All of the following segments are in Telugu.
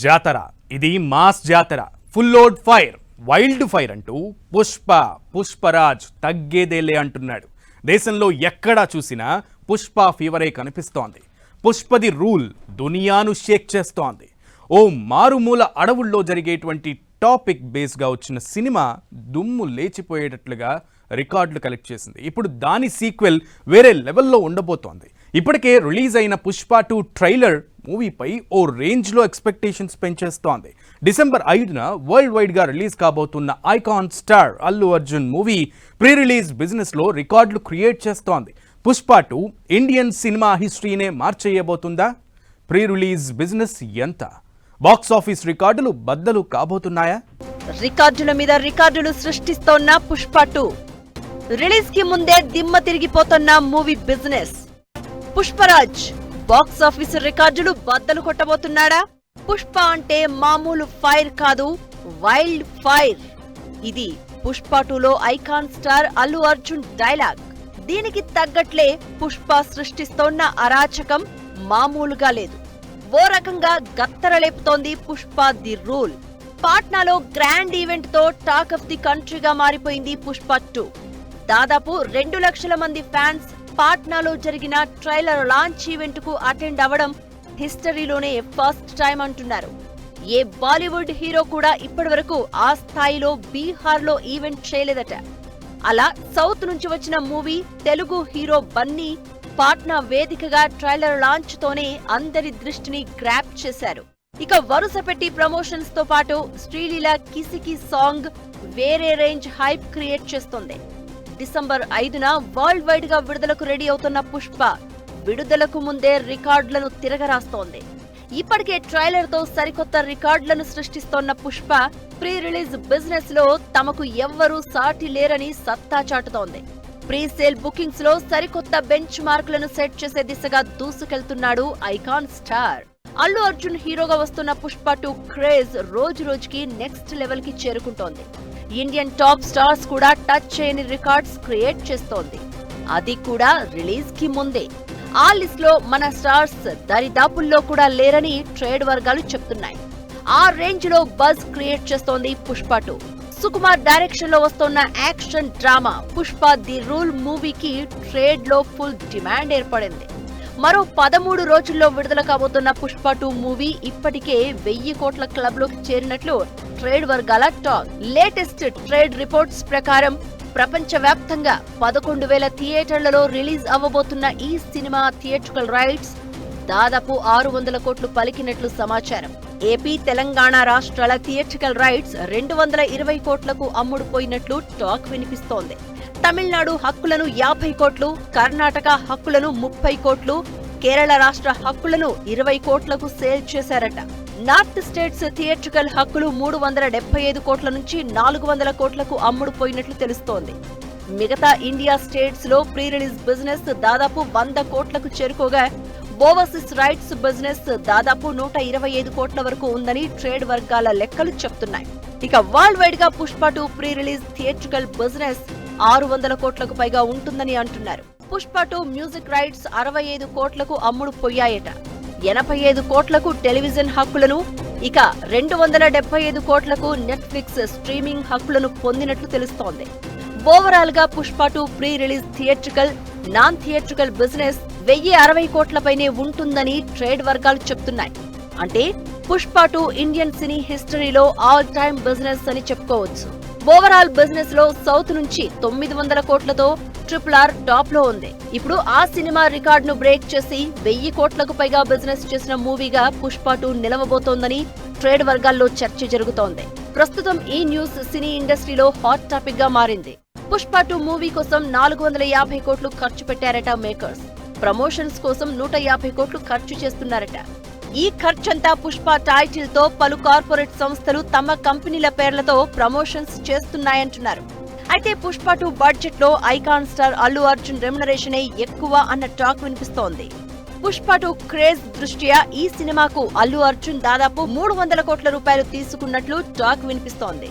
జాతర. ఇది మాస్ జాతర. Full load fire wild fire అంటూ పుష్ప పుష్పరాజ్ తగ్గేదేలే అంటున్నాడు. దేశంలో ఎక్కడా చూసినా పుష్ప ఫీవరే కనిపిస్తోంది. పుష్పది రూల్ దునియాను షేక్ చేస్తోంది. ఓ మారుమూల అడవుల్లో జరిగేటువంటి టాపిక్ బేస్గా వచ్చిన సినిమా దుమ్ము లేచిపోయేటట్లుగా రికార్డులు కలెక్ట్ చేసింది. ఇప్పుడు దాని సీక్వెల్ వేరే లెవెల్లో ఉండబోతోంది. ఇప్పటికే రిలీజ్ అయిన పుష్ప టూ ట్రైలర్ మూవీపై ఓ రేంజ్లో ఎక్స్పెక్టేషన్స్ పెంచేస్తోంది. డిసెంబర్ ఐదున వరల్డ్ వైడ్గా రిలీజ్ కాబోతున్న icon star Allu Arjun movie pre release బిజినెస్లో రికార్డులు క్రియేట్ చేస్తోంది. పుష్ప టూ ఇండియన్ సినిమా హిస్టరీనే మార్చేయబోతుందా? ప్రీ రిలీజ్ బిజినెస్ ఎంత? బాక్స్ ఆఫీస్ రికార్డులు బద్దలు కాబోతున్నాయా? రికార్డుల మీద రికార్డులు సృష్టిస్తోన్న పుష్ప టూ. రిలీజ్కి ముందే దిమ్మ తిరిగిపోతున్న movie business. Pushparaj box office రికార్డులు బద్దలు కొట్టబోతున్నాడా? పుష్ప అంటే మామూలు ఫైర్ కాదు వైల్డ్ ఫైర్. ఇది పుష్ప టూలో icon star Allu Arjun dialogue. దీనికి తగ్గట్లే పుష్ప సృష్టిస్తోన్న అరాచకం మామూలుగా లేదు. ఓ రకంగా గత్తరలేపుతోంది పుష్ప ది రూల్. పాట్నాలో గ్రాండ్ ఈవెంట్తో టాక్ ఆఫ్ ది కంట్రీగా మారిపోయింది పుష్ప టూ. దాదాపు రెండు లక్షల మంది ఫ్యాన్స్ పాట్నాలో జరిగిన ట్రైలర్ లాంచ్ ఈవెంట్కు అటెండ్ అవ్వడం హిస్టరీలోనే ఫస్ట్ టైం అంటున్నారు. ఏ బాలీవుడ్ హీరో కూడా ఇప్పటివరకు ఆ స్థాయిలో బీహార్లో ఈవెంట్ చేయలేదట. అలా సౌత్ నుంచి వచ్చిన మూవీ తెలుగు హీరో బన్నీ పాట్నా వేదికగా ట్రైలర్ లాంచ్ తోనే అందరి దృష్టిని గ్రాప్ చేశారు. ఇక వరుస పెట్టి ప్రమోషన్స్తో పాటు శ్రీలీల కిసికి సాంగ్ వేరే రేంజ్ హైప్ క్రియేట్ చేస్తోంది. డిసెంబర్ ఐదున వరల్డ్ వైడ్గా విడుదలకు రెడీ అవుతున్న పుష్ప విడుదలకు ముందే రికార్డులను తిరగరాస్తోంది. ఇప్పటికే ట్రైలర్తో సరికొత్త రికార్డులను సృష్టిస్తోన్న పుష్ప ప్రీ రిలీజ్ బిజినెస్లో తమకు ఎవ్వరూ సాటి లేరని సత్తా చాటుతోంది. ప్రీ సేల్ బుకింగ్స్లో సరికొత్త బెంచ్ మార్కులను సెట్ చేసే దిశగా దూసుకెళ్తున్నాడు ఐకాన్ స్టార్. అల్లు అర్జున్ హీరోగా వస్తున్న పుష్ప టూ క్రేజ్ రోజు రోజుకి నెక్స్ట్ లెవెల్కి చేరుకుంటోంది. ఇండియన్ టాప్ స్టార్స్ కూడా టచ్ చేయని రికార్డ్స్ క్రియేట్ చేస్తోంది. అది కూడా రిలీజ్కి ముందే. ఆ లిస్ట్లో మన స్టార్స్ దరిదాపుల్లో కూడా లేరని ట్రేడ్ వర్గాలు చెప్తున్నాయి. ఆ రేంజ్లో బజ్ క్రియేట్ చేస్తోంది పుష్ప టూ. సుకుమార్ డైరెక్షన్లో వస్తున్న action drama Pushpa the rule మూవీకి ట్రేడ్లో ఫుల్ డిమాండ్ ఏర్పడింది. మరో పదమూడు రోజుల్లో విడుదల కాబోతున్న పుష్ప టూ మూవీ ఇప్పటికే వెయ్యి కోట్ల క్లబ్లోకి చేరినట్లు ట్రేడ్ వర్గాల టాక్. లేటెస్ట్ ట్రేడ్ రిపోర్ట్స్ ప్రకారం ప్రపంచ వ్యాప్తంగా పదకొండు వేల థియేటర్లలో రిలీజ్ అవ్వబోతున్న ఈ సినిమా థియేట్రికల్ రైట్స్ దాదాపు ఆరు వందల కోట్లు పలికినట్లు సమాచారం. ఏపీ తెలంగాణ రాష్ట్రాల థియేట్రికల్ రైట్స్ రెండు వందల ఇరవై కోట్లకు అమ్ముడుపోయినట్లు టాక్ వినిపిస్తోంది. తమిళనాడు హక్కులను యాభై కోట్లు కర్ణాటక హక్కులను ముప్పై కోట్లు కేరళ రాష్ట్ర హక్కులను ఇరవై కోట్లకు సేల్ చేశారట. నార్త్ స్టేట్స్ థియేట్రికల్ హక్కులు మూడు వందల డెబ్బై ఐదు కోట్ల నుంచి నాలుగు వందల కోట్లకు అమ్ముడుపోయినట్లు తెలుస్తోంది. మిగతా ఇండియా స్టేట్స్లో ప్రీ రిలీజ్ బిజినెస్ దాదాపు వంద కోట్లకు చేరుకోగా ఓవర్సీస్ రైట్స్ బిజినెస్ దాదాపు నూట ఇరవై ఐదు కోట్ల వరకు ఉందని ట్రేడ్ వర్గాల లెక్కలు చెప్తున్నాయి. ఇక వరల్డ్ వైడ్గా Pushpa two pre release theatrical business ఆరు వందల కోట్లకు పైగా ఉంటుందని అంటున్నారు. పుష్ప టూ మ్యూజిక్ రైట్స్ అరవై ఐదు కోట్లకు అమ్ముడు పోయాయట. ఎనభై ఐదు కోట్లకు టెలివిజన్ హక్కులను ఇక రెండు వందల డెబ్బై ఐదు కోట్లకు నెట్ఫ్లిక్స్ స్ట్రీమింగ్ హక్కులను పొందినట్లు తెలుస్తోంది. ఓవరాల్గా Pushpa two pre release theatrical non theatrical business వెయ్యి అరవై కోట్లపైనే ఉంటుందని ట్రేడ్ వర్గాలు చెప్తున్నాయి. అంటే పుష్ప టూ ఇండియన్ సినీ హిస్టరీలో ఆల్ టైమ్ బిజినెస్ అని చెప్పుకోవచ్చు. ఓవరాల్ బిజినెస్లో సౌత్ నుంచి తొమ్మిది వందల కోట్లతో ట్రిపుల్ ఆర్ టాప్లో ఉంది. ఇప్పుడు ఆ సినిమా రికార్డ్ను బ్రేక్ చేసి వెయ్యి కోట్లకు పైగా బిజినెస్ చేసిన మూవీగా పుష్ప టూ నిలవబోతోందని ట్రేడ్ వర్గాల్లో చర్చ జరుగుతోంది. ప్రస్తుతం ఈ న్యూస్ సినీ ఇండస్ట్రీలో హాట్ టాపిక్గా మారింది. పుష్ప టూ మూవీ కోసం నాలుగు వందల యాభై కోట్లు ఖర్చు పెట్టారట మేకర్స్. ప్రమోషన్స్ కోసం నూట యాభై కోట్లు ఖర్చు చేస్తున్నారట. ఈ ఖర్చంతా పుష్ప టైటిల్తో పలు కార్పొరేట్ సంస్థలు తమ కంపెనీల పేర్లతో ప్రమోషన్స్ చేస్తున్నాయంటున్నారు. అయితే పుష్ప టూ బడ్జెట్లో ఐకాన్ స్టార్ అల్లు అర్జున్ రెమ్యునరేషనే ఎక్కువ అన్న టాక్ వినిపిస్తోంది. పుష్ప టూ క్రేజ్ దృష్ట్యా ఈ సినిమాకు అల్లు అర్జున్ దాదాపు మూడు వందల కోట్ల రూపాయలు తీసుకున్నట్లు టాక్ వినిపిస్తోంది.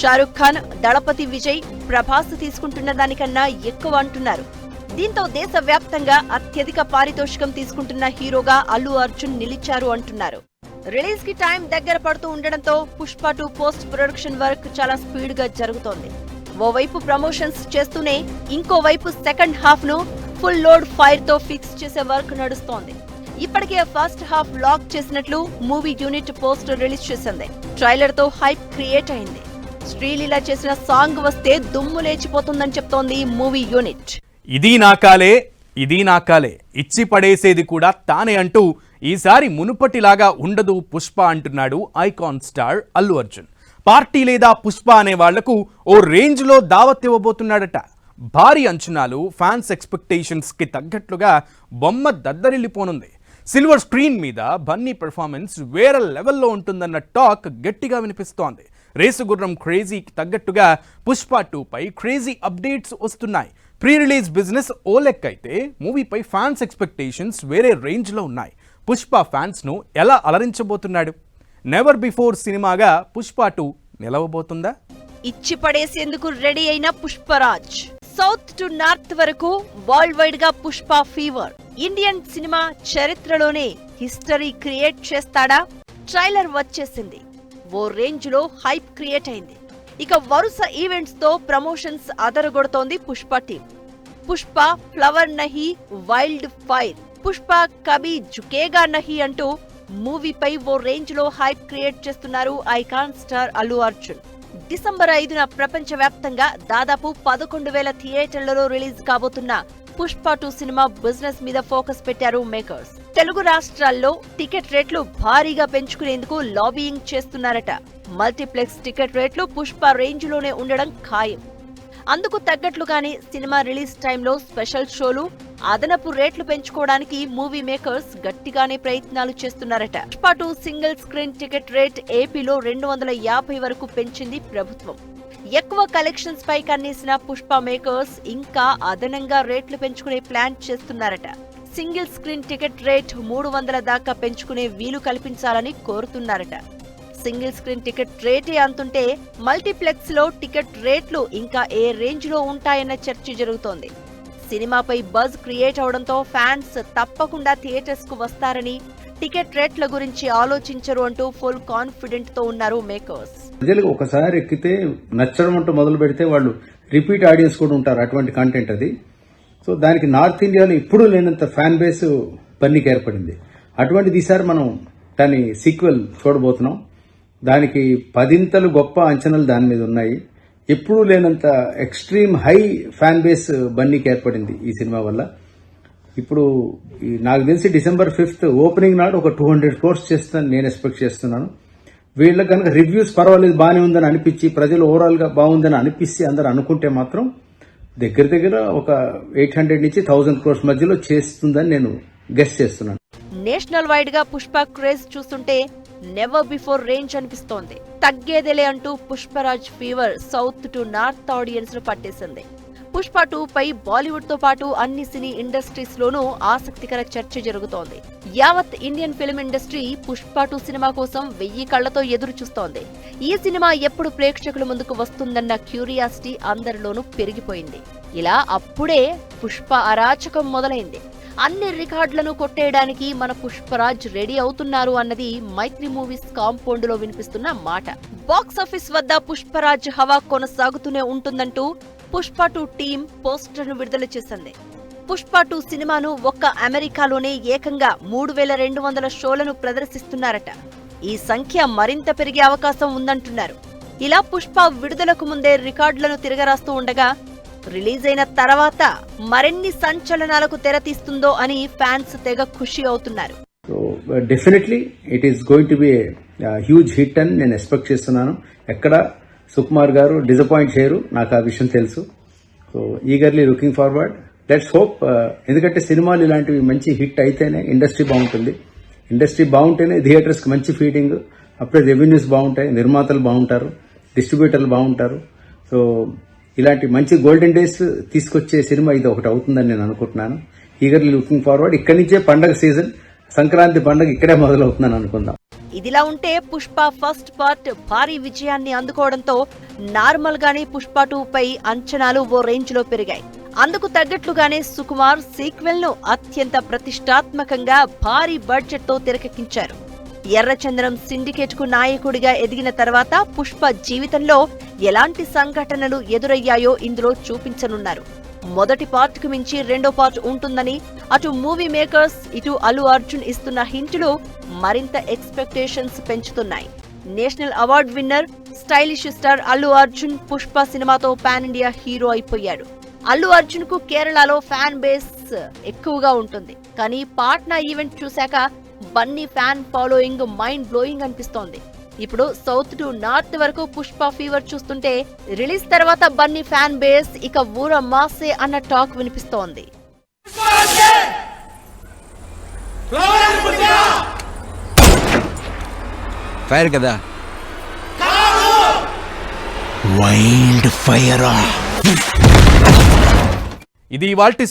షారుఖ్ ఖాన్ దళపతి విజయ్ ప్రభాస్ తీసుకుంటున్న దానికన్నా ఎక్కువ అంటున్నారు. దీంతో దేశవ్యాప్తంగా అత్యధిక పారితోషికం తీసుకుంటున్న హీరోగా అల్లు అర్జున్ నిలిచారు అంటున్నారు. రిలీజ్కి టైం దగ్గర పడుతూ ఉండడంతో Pushpa two post production work చాలా స్పీడ్గా జరుగుతోంది. ఓవైపు ప్రమోషన్స్ చేస్తూనే ఇంకోవైపు సెకండ్ హాఫ్ను ఫుల్ లోడ్ ఫైర్తో ఫిక్స్ చేసే వర్క్ నడుస్తోంది. ఇప్పటికే ఫస్ట్ హాఫ్ లాక్ చేసినట్లు మూవీ యూనిట్ పోస్ట్ రిలీజ్ చేసింది. ట్రైలర్తో హైప్ క్రియేట్ అయింది. శ్రీలీల చేసిన సాంగ్ వస్తే దుమ్ము లేచిపోతుందని చెప్తోంది మూవీ యూనిట్. ఇది నాకాలే ఇది నాకాలే ఇచ్చి పడేసేది కూడా తానే అంటూ ఈసారి మునుపటిలాగా ఉండదు పుష్ప అంటున్నాడు icon star Allu Arjun. Party లేదా పుష్ప అనే వాళ్ళకు ఓ రేంజ్లో దావత్ ఇవ్వబోతున్నాడట. భారీ అంచనాలు ఫ్యాన్స్ ఎక్స్పెక్టేషన్స్కి తగ్గట్లుగా బొమ్మ దద్దరిల్లిపోనుంది. సిల్వర్ స్క్రీన్ మీద బన్నీ పెర్ఫార్మెన్స్ వేరే లెవెల్లో ఉంటుందన్న టాక్ గట్టిగా వినిపిస్తోంది. రేసుగుర్రం క్రేజీకి తగ్గట్టుగా పుష్ప టూ పై క్రేజీ అప్డేట్స్ వస్తున్నాయి. ప్రీ రిలీజ్ బిజినెస్ ఓ లెక్క అయితే మూవీపై ఫ్యాన్స్ ఎక్స్పెక్టేషన్స్ వేరే రేంజ్లో ఉన్నాయి. పుష్ప ఫ్యాన్స్ను ఎలా అలరించబోతున్నాడు? నెవర్ బిఫోర్ సినిమాగా పుష్ప టూ నిలవబోతుందా? ఇచ్చి పడేసేందుకు రెడీ అయిన పుష్పరాజ్. సౌత్ టు నార్త్ వరకు వరల్డ్ వైడ్గా పుష్ప ఫీవర్. ఇండియన్ సినిమా చరిత్రలోనే హిస్టరీ క్రియేట్ చేస్తాడా? ట్రైలర్ వచ్చేసింది. ఓ రేంజ్లో హైప్ క్రియేట్ అయింది. ఇక వరుస ఈవెంట్స్తో ప్రమోషన్స్ అదరగొడుతోంది పుష్ప టీం. పుష్ప ఫ్లవర్ నహి వైల్డ్ ఫైర్. పుష్ప కబీ జుకేగా నహి అంటూ మూవీపై ఓ రేంజ్లో హైప్ క్రియేట్ చేస్తున్నారు icon star Allu Arjun. December ఐదున ప్రపంచవ్యాప్తంగా దాదాపు పదకొండు వేల థియేటర్లలో రిలీజ్ కాబోతున్న పుష్ప టూ సినిమా బిజినెస్ మీద ఫోకస్ పెట్టారు మేకర్స్. తెలుగు రాష్ట్రాల్లో టికెట్ రేట్లు భారీగా పెంచుకునేందుకు లాబీయింగ్ చేస్తున్నారట. మల్టీప్లెక్స్ టికెట్ రేట్లు పుష్ప రేంజ్లోనే ఉండడం ఖాయం. అందుకు తగ్గట్లుగానే సినిమా రిలీజ్ టైంలో స్పెషల్ షోలు అదనపు రేట్లు పెంచుకోవడానికి మూవీ మేకర్స్ గట్టిగానే ప్రయత్నాలు చేస్తున్నారట. పాటు సింగిల్ స్క్రీన్ టికెట్ రేట్ ఏపీలో రెండు వందల యాభై వరకు పెంచింది ప్రభుత్వం. ఎక్కువ కలెక్షన్స్ పై కన్నేసిన పుష్ప మేకర్స్ ఇంకా అదనంగా రేట్లు పెంచుకునే ప్లాన్ చేస్తున్నారట. సింగిల్ స్క్రీన్ టికెట్ రేట్ మూడు వందల దాకా పెంచుకునే వీలు కల్పించాలని కోరుతున్నారట. సింగిల్ స్క్రీన్ టికెట్ రేటే అంతుంటే మల్టీప్లెక్స్లో టికెట్ రేట్లు ఇంకా ఏ రేంజ్లో ఉంటాయన్న చర్చ జరుగుతోంది. సినిమాపై బజ్ క్రియేట్ అవడంతో ఫ్యాన్స్ తప్పకుండా థియేటర్స్కు వస్తారని టికెట్ రేట్ల గురించి ఆలోచించరు అంటూ ఫుల్ కాన్ఫిడెంట్తో ఉన్నారు మేకర్స్. ప్రజలకు ఒకసారి ఎక్కితే నచ్చడం అంటూ మొదలు పెడితే వాళ్ళు రిపీట్ ఆడియన్స్ కూడా ఉంటారు అటువంటి కంటెంట్ అది. సో దానికి నార్త్ ఇండియాలో ఇప్పుడు లేనంత ఫ్యాన్ బేస్ బన్నీకి ఏర్పడింది. అటువంటిది ఈసారి మనం దాని సీక్వెల్ చూడబోతున్నాం. దానికి పదింతలు గొప్ప అంచనాలు దాని మీద ఉన్నాయి. ఎప్పుడూ లేనంత ఎక్స్ట్రీమ్ హై ఫ్యాన్ బేస్ బన్నీకి ఏర్పడింది ఈ సినిమా వల్ల. ఇప్పుడు ఈ నాకు తెలిసి డిసెంబర్ ఫిఫ్త్ ఓపెనింగ్ నాడు ఒక టూ హండ్రెడ్ కోర్స్ చేస్తాను నేను ఎక్స్పెక్ట్ చేస్తున్నాను. వీళ్ళకి కనుక రివ్యూస్ పర్వాలేదు బాగానే ఉందని అనిపించి ప్రజలు ఓవరాల్గా బాగుందని అనిపిస్తే అందరు అనుకుంటే మాత్రం దగ్గర దగ్గర ఒక ఎయిట్ హండ్రెడ్ నుంచి థౌజండ్ క్రోర్స్ మధ్యలో చేస్తుందని నేను గెస్ట్ చేస్తున్నాను. నేషనల్ వైడ్గా పుష్ప క్రేజ్ చూస్తుంటే నెవర్ బిఫోర్ రేంజ్ అనిపిస్తోంది. తగ్గేదేలే అంటూ Pushparaj fever south to north ఆడియన్స్ను పట్టేసింది. పుష్ప టూ పై బాలీవుడ్తో పాటు అన్ని సినీ ఇండస్ట్రీస్ లోనూ ఆసక్తికర చర్చ జరుగుతోంది. యావత్ Indian film industry Pushpa two cinema కోసం వెయ్యి కళ్ళతో ఎదురు చూస్తోంది ఈ సినిమా ఎప్పుడు ప్రేక్షకుల ముందుకు వస్తుందన్న క్యూరియాసిటీ అందరిలోనూ పెరిగిపోయింది. ఇలా అప్పుడే పుష్ప అరాచకం మొదలైంది. అన్ని రికార్డులను కొట్టేయడానికి మన పుష్పరాజ్ రెడీ అవుతున్నారు అన్నది మైత్రి మూవీస్ కాంపౌండ్లో వినిపిస్తున్న మాట. బాక్స్ ఆఫీస్ వద్ద పుష్పరాజ్ హవా కొనసాగుతూనే ఉంటుందంటూ పుష్ప టూ టీం పోస్టర్ను విడుదల చేసింది. పుష్ప టూ సినిమాను ఒక్క అమెరికాలోనే ఏకంగా మూడు వేల రెండు వందల షోలను ప్రదర్శిస్తున్నారట. ఈ సంఖ్య మరింత పెరిగే అవకాశం ఉందంటున్నారు. ఇలా పుష్ప విడుదలకు ముందే రికార్డులను తిరగరాస్తూ ఉండగా రిలీజ్ అయిన తర్వాత మరిన్ని సంచలనాలకు తెరతీస్తుందో అని ఫ్యాన్స్ తెగ ఖుషి అవుతున్నారు. So definitely it is going to be huge hit అని నేను ఎక్స్పెక్ట్ చేస్తున్నాను. ఎక్కడ సుకుమార్ గారు డిసప్పాయింట్ చేయరు నాకు ఆ విషయం తెలుసు. So eagerly looking forward let's hope ఎందుకంటే సినిమాలు ఇలాంటివి మంచి హిట్ అయితేనే ఇండస్ట్రీ బాగుంటుంది. ఇండస్ట్రీ బాగుంటేనే థియేటర్స్కి మంచి ఫీడింగ్ అప్పుడే రెవెన్యూస్ బాగుంటాయి నిర్మాతలు బాగుంటారు డిస్ట్రిబ్యూటర్లు బాగుంటారు. సో ఇలాంటి మంచి గోల్డెన్ డేస్ తీసుకొచ్చే సినిమా ఇది ఒకటి అవుతుందని నేను అనుకుంటున్నాను. ఈగర్లీ లుకింగ్ ఫార్వర్డ్ ఇక్కడి నుంచే పండగ సీజన్ సంక్రాంతి పండగ ఇక్కడే మొదలవుతుందని అనుకుందాం. ఇదిలా ఉంటే పుష్ప ఫస్ట్ పార్ట్ భారీ విజయాన్ని అందుకోవడంతో నార్మల్ గానే పుష్ప టూ పై అంచనాలు ఓ రేంజ్లో పెరిగాయి. అందుకు తగ్గట్లుగానే సుకుమార్ సీక్వెల్ను అత్యంత ప్రతిష్టాత్మకంగా భారీ బడ్జెట్తో తెరకెక్కించారు. ఎర్రచంద్రం సిండికేట్కు నాయకుడిగా ఎదిగిన తర్వాత పుష్ప జీవితంలో ఎలాంటి సంఘటనలు ఎదురయ్యాయో ఇందులో చూపించనున్నారు. మొదటి పార్ట్కు మించి రెండో పార్ట్ ఉంటుందని అటు మూవీ మేకర్స్ ఇటు అల్లు అర్జున్ ఇస్తున్న హింట్లు మరింత ఎక్స్పెక్టేషన్స్ పెంచుతున్నాయి. National award winner stylish star Allu Arjun Pushpa సినిమాతో పాన్ ఇండియా హీరో అయిపోయాడు. అల్లు అర్జున్కు కేరళలో ఫ్యాన్ బేస్ ఎక్కువగా ఉంటుంది. కానీ పాట్నా ఈవెంట్ చూశాక Bunny fan following mind blowing అనిపిస్తోంది. ఇప్పుడు సౌత్ టు నార్త్ వరకు పుష్ప ఫీవర్ చూస్తుంటే రిలీజ్ తర్వాత బన్నీ ఫ్యాన్ బేస్ ఇక ఊర మాసే అన్న టాక్ వినిపిస్తోంది. ఫైర్ కదా? వైల్డ్ ఫైర్ ఇది ఇవాల్టి